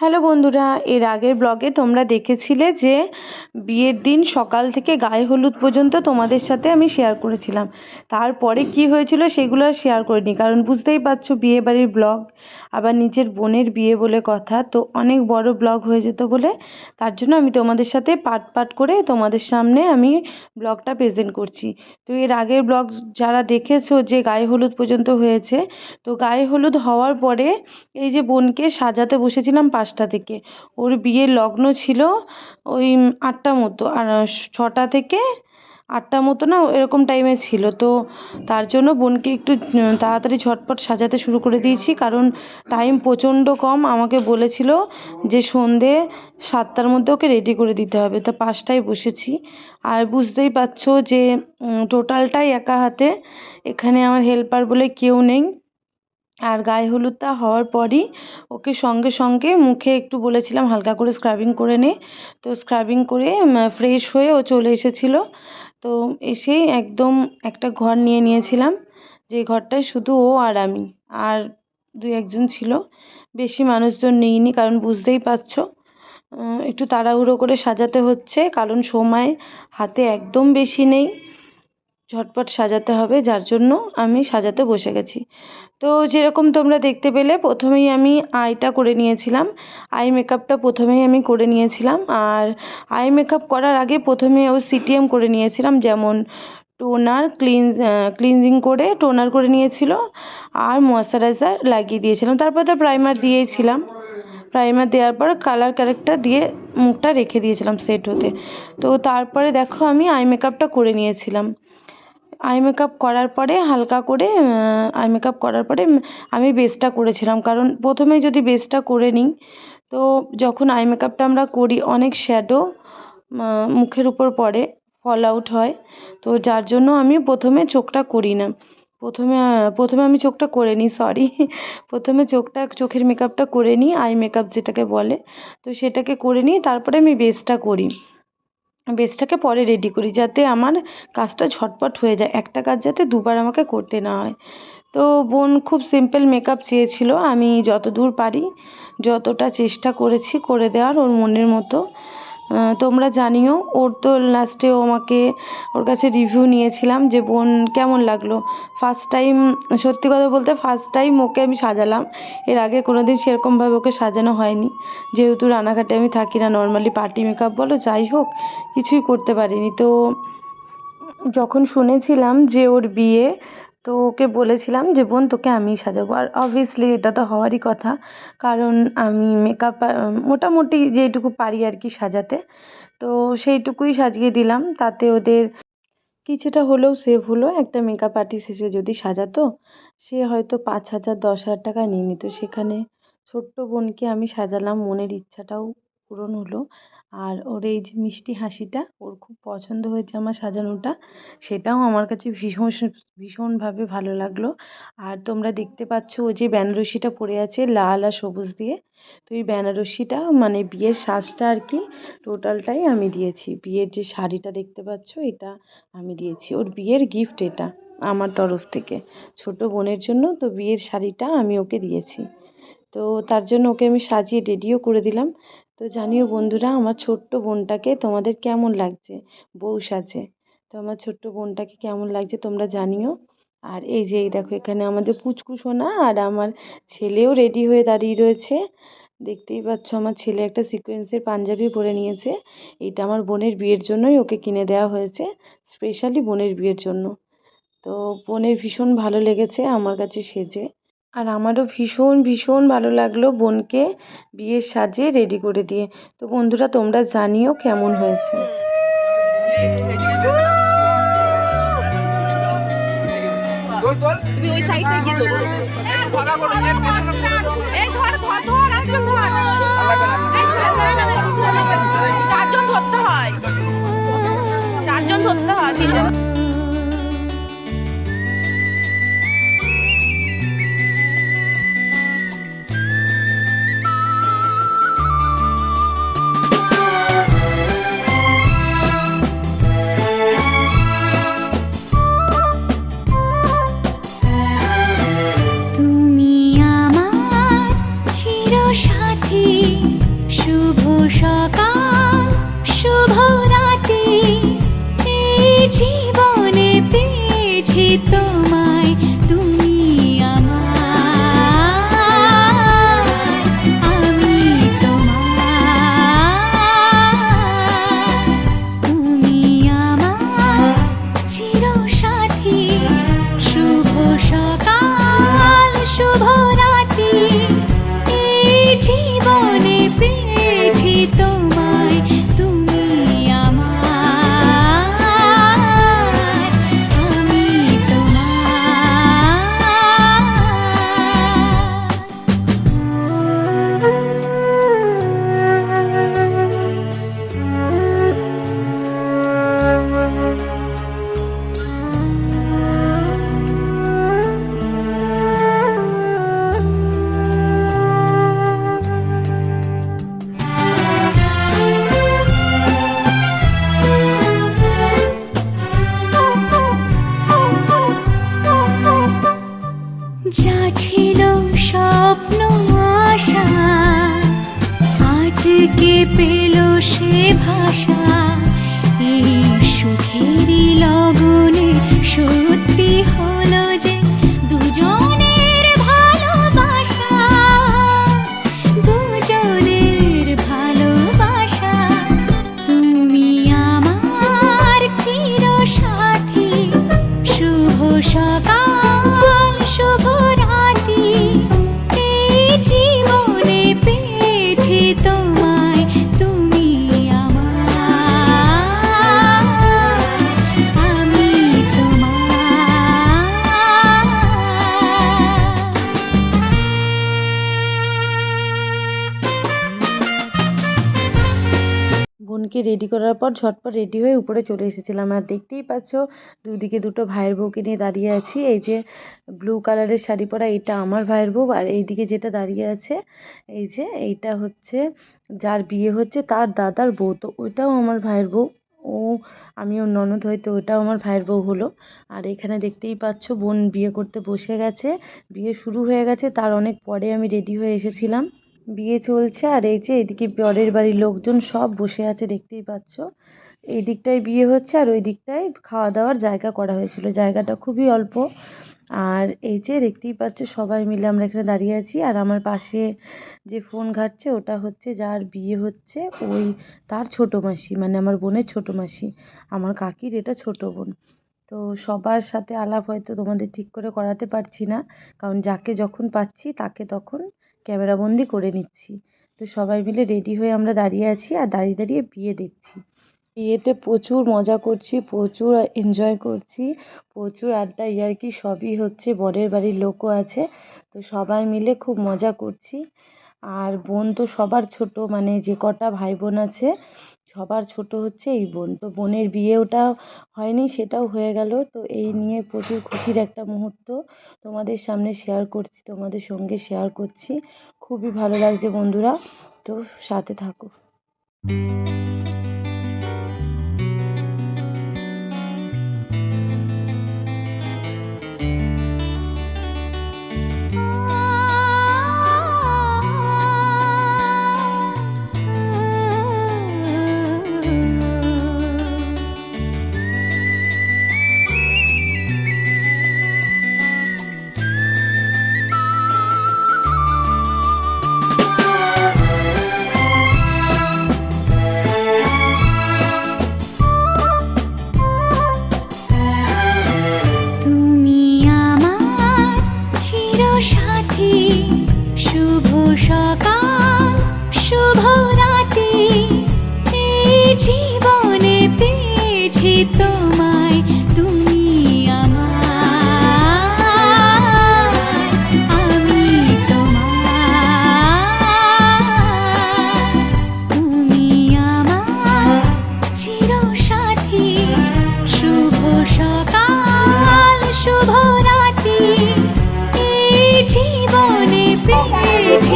Hello বন্ধুরা এর আগের ব্লগে তোমরা দেখেছিলে যে বিয়ের দিন সকাল থেকে গায়ে হলুদ পর্যন্ত তোমাদের সাথে আমি শেয়ার করেছিলাম। তারপরে কি হয়েছিল সেগুলো আর শেয়ার করিনি, কারণ বুঝতেই পারছ বিয়ে বাড়ির ব্লগ আবার নিজের বোনের বিয়ে বলে কথা, তো অনেক বড় ব্লগ হয়ে যেত বলে তার জন্য আমি তোমাদের সাথে পার্ট পার্ট করে তোমাদের সামনে আমি ব্লগটা প্রেজেন্ট করছি। তো এর আগের ব্লগ যারা দেখেছ যে গায়ে হলুদ পর্যন্ত হয়েছে, তো গায়ে হলুদ হওয়ার পরে এই যে বোনকে সাজাতে বসেছিলাম পাঁচটা থেকে, ওর বিয়ের লগ্ন ছিল ওই আটটা মতো, আর ছটা থেকে আটটা মতো না এরকম টাইমে ছিল। তো তার জন্য বোনকে একটু তাড়াতাড়ি ঝটপট সাজাতে শুরু করে দিয়েছি। কারণ টাইম প্রচণ্ড কম। আমাকে বলেছিল যে সন্ধে সাতটার মধ্যে ওকে রেডি করে দিতে হবে। তো পাঁচটায় বসেছি। আর বুঝতেই পারছ যে টোটালটাই একা হাতে। এখানে আমার হেল্পার বলে কেউ নেই। আর গায়ে হলুদটা হওয়ার পরই ওকে সঙ্গে সঙ্গে মুখে একটু বলেছিলাম হালকা করে স্ক্রাবিং করে নে। তো স্ক্রাবিং করে ফ্রেশ হয়ে ও চলে এসেছিল। তো এসেই একদম একটা ঘর নিয়ে নিয়েছিলাম, যে ঘরটায় শুধু ও আর আমি। আর দু একজন ছিল। বেশি মানুষজন নিইনি, কারণ বুঝতেই পারছ একটু তাড়াহুড়ো করে সাজাতে হচ্ছে, কারণ সময় হাতে একদম বেশি নেই। ঝটপট সাজাতে হবে, যার জন্য আমি সাজাতে বসে গেছি। তো যেরকম তোমরা দেখতে পেলে, প্রথমেই আমি আইটা করে নিয়েছিলাম। আই মেকআপটা প্রথমেই আমি করে নিয়েছিলাম। আর আই মেকআপ করার আগে প্রথমে ও সিটিএম করে নিয়েছিলাম, যেমন টোনার ক্লিন ক্লিনজিং করে টোনার করে নিয়েছিল আর ময়শ্চারাইজার লাগিয়ে দিয়েছিলাম। তারপর তো প্রাইমার দিয়েছিলাম। প্রাইমার দেওয়ার পর কালার কারেক্টার দিয়ে মুখটা রেখে দিয়েছিলাম সেট হতে। তো তারপরে দেখো আমি আই মেকআপটা করে নিয়েছিলাম। আই মেকআপ করার পরে হালকা করে আই মেকআপ করার পরে আমি বেসটা করেছিলাম। কারণ প্রথমে যদি বেসটা করে নিই, তো যখন আই মেকআপটা আমরা করি, অনেক শ্যাডো মুখের উপর পড়ে ফল আউট হয়। তো যার জন্য আমি প্রথমে চোখটা করি না। প্রথমে প্রথমে আমি চোখটা করে নিই সরি প্রথমে চোখটা, চোখের মেকআপটা করে নিই আই মেকআপ যেটাকে বলে। তো সেটাকে করে নিই তারপরে আমি বেসটা করি। বেসটাকে পরে রেডি করি যাতে আমার কাজটা ঝটপট হয়ে যায়। একটা কাজ যাতে দুবার আমাকে করতে না হয়। তো বোন খুব সিম্পল মেকআপ চেয়েছিলো। আমি যতদূর পারি, যতটা চেষ্টা করেছি করে দেওয়ার ওর মনের মতো। তোমরা জানিও। ওর তো লাস্টেও আমাকে ওর কাছে রিভিউ নিয়েছিলাম যে, বোন, কেমন লাগল? ফার্স্ট টাইম সত্যি কথা বলতে ফার্স্ট টাইম ওকে আমি সাজালাম। এর আগে কোনো দিন সেরকমভাবে ওকে সাজানো হয়নি। যেহেতু রানাঘাটে আমি থাকি না নর্মালি পার্টি মেকআপ বলো, যাই হোক, কিছুই করতে পারিনি। তো যখন শুনেছিলাম যে ওর বিয়ে তো ওকে বলেছিলাম যে, বোন, তোকে আমিই সাজাবো। আর অবভিয়াসলি এটা তো হওয়ারই কথা। কারণ আমি মেকআপ মোটামুটি যেইটুকু পারি আর কি সাজাতে। তো সেইটুকুই সাজিয়ে দিলাম। তাতে ওদের কিছুটা হলেও সেভ হলো। একটা মেকআপ আর্টিস্ট এসে যদি সাজাতো, সে হয়তো পাঁচ হাজার, দশ হাজার টাকা নিয়ে নিত। সেখানে ছোট্ট বোনকে আমি সাজালাম। মনের ইচ্ছাটাও পূরণ হলো। আর ওর এই যে মিষ্টি হাসিটা, ওর খুব পছন্দ হয়েছে আমার সাজানোটা, সেটাও আমার কাছে ভীষণ ভীষণভাবে ভালো লাগল। আর তোমরা দেখতে পাচ্ছ ও যে বেনারসিটা পরে আছে লাল আর সবুজ দিয়ে। তো এই বেনারসিটা মানে বিয়ের সাজটা আর কি, টোটালটাই আমি দিয়েছি। বিয়ের যে শাড়িটা দেখতে পাচ্ছ, এটা আমি দিয়েছি। ওর বিয়ের গিফট এটা আমার তরফ থেকে। ছোট বোনের জন্য তো বিয়ের শাড়িটা আমি ওকে দিয়েছি। তো তার জন্য ওকে আমি সাজিয়ে রেডিও করে দিলাম। তো জানিও বন্ধুরা, আমার ছোট্ট বোনটাকে তোমাদের কেমন লাগছে? বউ সাজে। তো আমার ছোট্ট বোনটাকে কেমন লাগছে তোমরা জানিও। আর এই যে, এই দেখো, এখানে আমাদের পুচকু সোনা আর আমার ছেলেও রেডি হয়ে দাঁড়িয়ে রয়েছে। দেখতেই পাচ্ছ, আমার ছেলে একটা সিকোয়েন্সের পাঞ্জাবি পরে নিয়েছে। এটা আমার বোনের বিয়ের জন্যই ওকে কিনে দেওয়া হয়েছে স্পেশালি বোনের বিয়ের জন্য। তো বোনের ভীষণ ভালো লেগেছে, আমার কাছে সেজে। আর আমারও ভীষণ ভীষণ ভালো লাগল বোনকে বিয়ের সাজে রেডি করে দিয়ে। তো বন্ধুরা তোমরা জানিও কেমন হয়েছে। তুমি ওই সাইডে গিয়ে ধরো এই ধর ধর ধর একজন ধর চারজন ধরতে হয়। চারজন ধরতে হয় তিনজন আজকে পেল সে ভাষা? এই সুখেরই লগনে সত্যি হলো রেডি করার পর ঝটপট রেডি হয়ে উপরে চলে এসেছিলাম। আর দেখতেই পাচ্ছ, দুদিকে দুটো ভাইয়ের বউকে নিয়ে দাঁড়িয়ে আছি। এই যে ব্লু কালারের শাড়ি পরা এটা আমার ভাইয়ের বউ। আর এইদিকে যেটা দাঁড়িয়ে আছে, এই যে এইটা হচ্ছে যার বিয়ে হচ্ছে তার দাদার বউ। তো ওইটাও আমার ভাইয়ের বউ। ও, আমি ওর ননদ হয়তো ওটাও আমার ভাইয়ের বউ হলো। আর এখানে দেখতেই পাচ্ছ, বোন বিয়ে করতে বসে গেছে। বিয়ে শুরু হয়ে গেছে, তার অনেক পরে আমি রেডি হয়ে এসেছিলাম। বিয়ে চলছে। আর এই যে এদিকে বরের বাড়ির লোকজন সব বসে আছে, দেখতেই পাচ্ছ। এই দিকটায় বিয়ে হচ্ছে আর ওই দিকটায় খাওয়া দাওয়ার জায়গা করা হয়েছিল। জায়গাটা খুবই অল্প। আর এই যে দেখতেই পাচ্ছ, সবাই মিলে আমরা এখানে দাঁড়িয়ে আছি। আর আমার পাশে যে ফোন ঘাটছে, ওটা হচ্ছে যার বিয়ে হচ্ছে। ওই তার ছোটো মাসি মানে আমার বোনের ছোটো মাসি। আমার কাকির এটা ছোটো বোন। তো সবার সাথে আলাপ হয়তো তোমাদের ঠিক করে করাতে পারছি না। কারণ যাকে যখন পাচ্ছি, তাকে তখন ক্যামেরাবন্দি করে নিচ্ছি। তো সবাই মিলে রেডি হয়ে আমরা দাঁড়িয়ে আছি আর দাঁড়িয়ে দাঁড়িয়ে বিয়ে দেখছি। বিয়েতে প্রচুর মজা করছি, প্রচুর এনজয় করছি, প্রচুর আড্ডা ইয়ার্কি সবই হচ্ছে, বরের বাড়ির লোকও আছে। তো সবাই মিলে খুব মজা করছি। আর বোন তো সবার ছোট মানে যে কটা ভাই বোন আছে সবার ছোট হচ্ছে এই বোন। তো বোনের বিয়ে ওটা হয়নি সেটাও হয়ে গেল। তো এই নিয়ে প্রচুর খুশির একটা মুহূর্ত তোমাদের সামনে শেয়ার করছি তোমাদের সঙ্গে শেয়ার করছি। খুবই ভালো লাগছে বন্ধুরা। তো সাথে থাকো।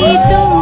তো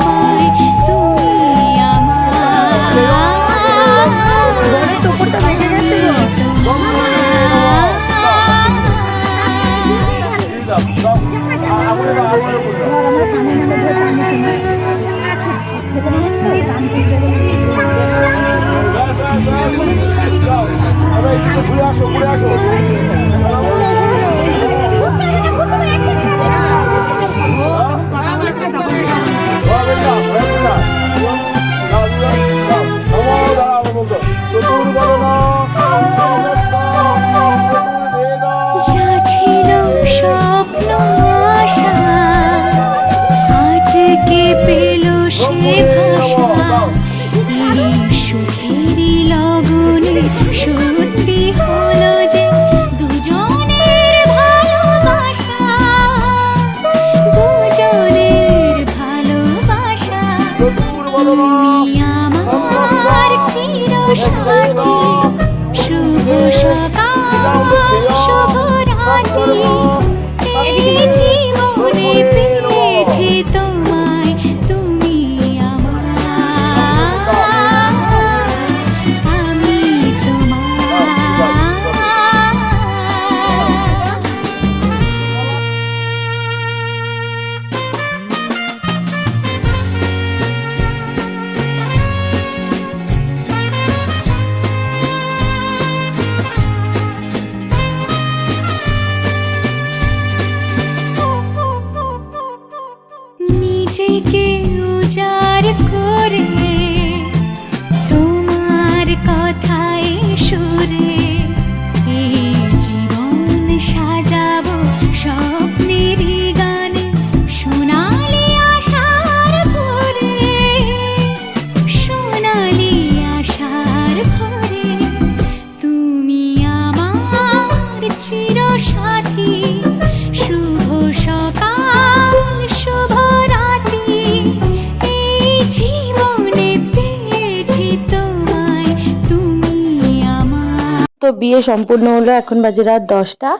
বিয়ে সম্পূর্ণ হলো এখন বাজে রাত দশটা।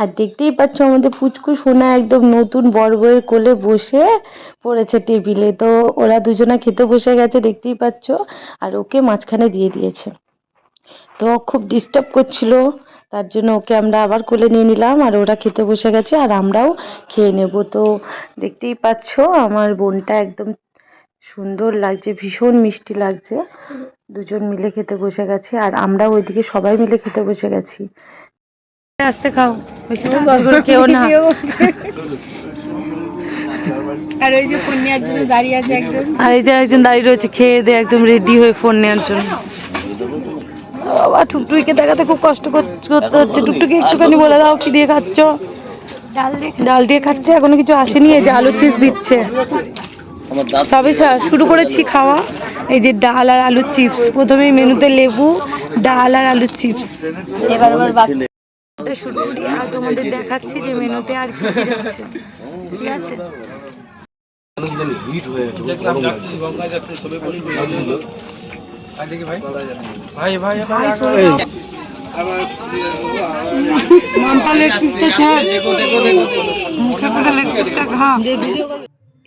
আর দেখতেই পাচ্ছ আমাদের পুচকু সোনা একদম নতুন বর বউয়ের কোলে বসে পড়েছে টেবিলে। তো ওরা দুজনা খেতে বসে গেছে, দেখতেই পাচ্ছ। আর ওকে মাঝখানে দিয়ে দিয়েছে। তো খুব ডিস্টার্ব করছিল। তার জন্য ওকে আমরা আবার কোলে নিয়ে নিলাম আর ওরা খেতে বসে গেছে আর আমরাও খেয়ে নেব। তো দেখতেই পাচ্ছ আমার বোনটা একদম সুন্দর লাগছে, ভীষণ মিষ্টি লাগছে। দুজন মিলে খেতে বসে গেছি আর আমরা ওইদিকে সবাই মিলে খেতে বসে গেছি। আস্তে খাও কেউ না। আর ওই যে ফোন নেওয়ার জন্য দাঁড়িয়ে আছে একজন। আর এই যে একজন দাঁড়িয়ে রয়েছে খেয়ে দিয়ে একদম রেডি হয়ে ফোন নেওয়ার জন্য। বাবা টুকটুকিকে দেখাতে খুব কষ্ট কর- করতে হচ্ছে। টুকটুকি একটুখানি বলে দাও কি দিয়ে খাচ্ছ? ডাল দিয়ে খাচ্ছে। এখনও কিছু আসেনি এই যে আলু চিপস দিচ্ছে। সবে শুরু করেছি খাওয়া। এই যে ডাল আর আলুর চিপস। প্রথমে মেনুতে লেবু ডাল আর আলুর চিপস। এবার আবার শুরু করি আর তোমাদের দেখাচ্ছি যে মেনুতে আর কি কি যাচ্ছে ঠিক আছে?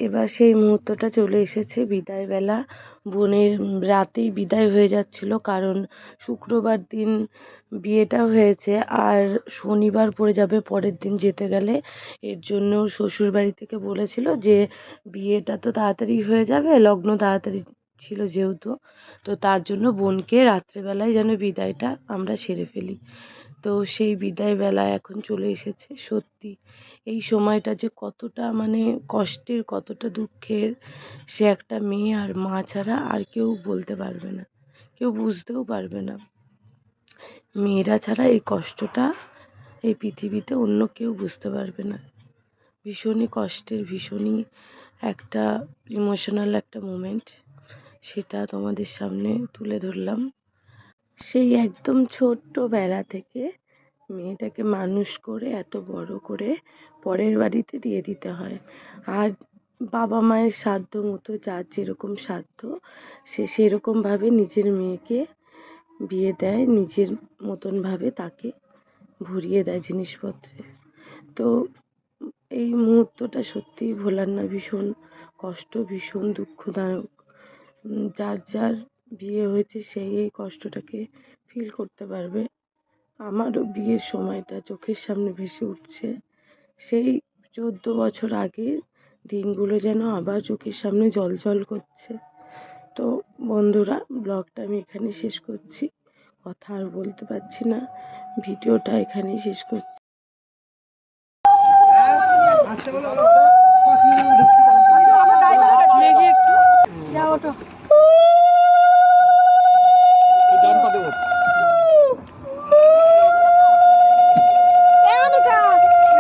এবার সেই মুহূর্তটা চলে এসেছে বিদায় বেলা বোনের রাতেই বিদায় হয়ে যাচ্ছিল কারণ শুক্রবার দিন বিয়েটা হয়েছে আর শনিবার পড়ে যাবে পরের দিন যেতে গেলে। এর জন্য শ্বশুর বাড়ি থেকে বলেছিল যে বিয়েটা তো তাড়াতাড়ি হয়ে যাবে, লগ্ন তাড়াতাড়ি ছিল যেহেতু। তো তার জন্য বোনকে রাত্রেবেলায় যেন বিদায়টা আমরা সেরে ফেলি। তো সেই বিদায় বেলা এখন চলে এসেছে, সত্যি। এই সময়টা যে কতটা মানে কষ্টের, কতটা দুঃখের, সে একটা মেয়ে আর মা ছাড়া আর কেউ বলতে পারবে না, কেউ বুঝতেও পারবে না। মেয়েরা ছাড়া এই কষ্টটা এই পৃথিবীতে অন্য কেউ বুঝতে পারবে না। ভীষণই কষ্টের, ভীষণই একটা ইমোশনাল একটা মোমেন্ট সেটা তোমাদের সামনে তুলে ধরলাম। সেই একদম ছোট্টবেলা থেকে মেয়েটাকে মানুষ করে এত বড় করে পরের বাড়িতে দিয়ে দিতে হয়। আর বাবা মায়ের সাধ্য মতো যার যেরকম সাধ্য, সে সেরকমভাবে নিজের মেয়েকে বিয়ে দেয়, নিজের মতনভাবে তাকে ভরিয়ে দেয় জিনিসপত্রে। তো এই মুহূর্তটা সত্যিই ভোলার না ভীষণ কষ্ট, ভীষণ দুঃখদায়ক। যার যার বিয়ে হয়েছে সেই এই কষ্টটাকে ফিল করতে পারবে। আমারও বিয়ের সময়টা চোখের সামনে ভেসে উঠছে। সেই চোদ্দ বছর আগের দিনগুলো যেন আবার চোখের সামনে জ্বলজ্বল করছে। তো বন্ধুরা ব্লগটা আমি এখানে শেষ করছি। কথা আর বলতে পারছি না। ভিডিওটা এখানেই শেষ করছি। যাও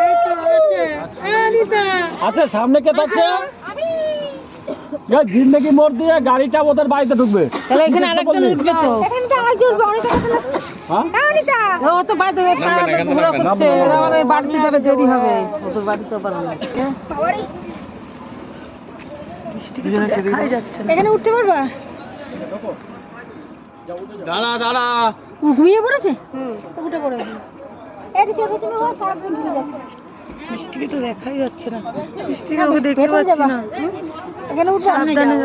এই তো আছে এই অনিতা আচ্ছা সামনে কে থাকছে? জিন্দগি মোড় দিয়ে গাড়িটা ওদের বাড়িতে ঢুকবে। তাহলে এখানে আরেকজন উঠবে তো। হ্যাঁ? ও তো বাড়িতে ঘোরা করছে এরা আবার বাড়িতে যাবে দেরি হবে। ও তো বাড়িতে পারবে না। দেখাই যাচ্ছে না। এখানে উঠতে পারবা? দাঁড়া দাঁড়া। ঘুমিয়ে পড়েছে? হুম। উঠে পড়েছে। এই তুমি সারাদিন ঘুরে যাচ্ছে। মিষ্টিকে তো দেখাই যাচ্ছে না। মিষ্টিকে ওকে দেখতে পাচ্ছি না। এখানে সাবধানে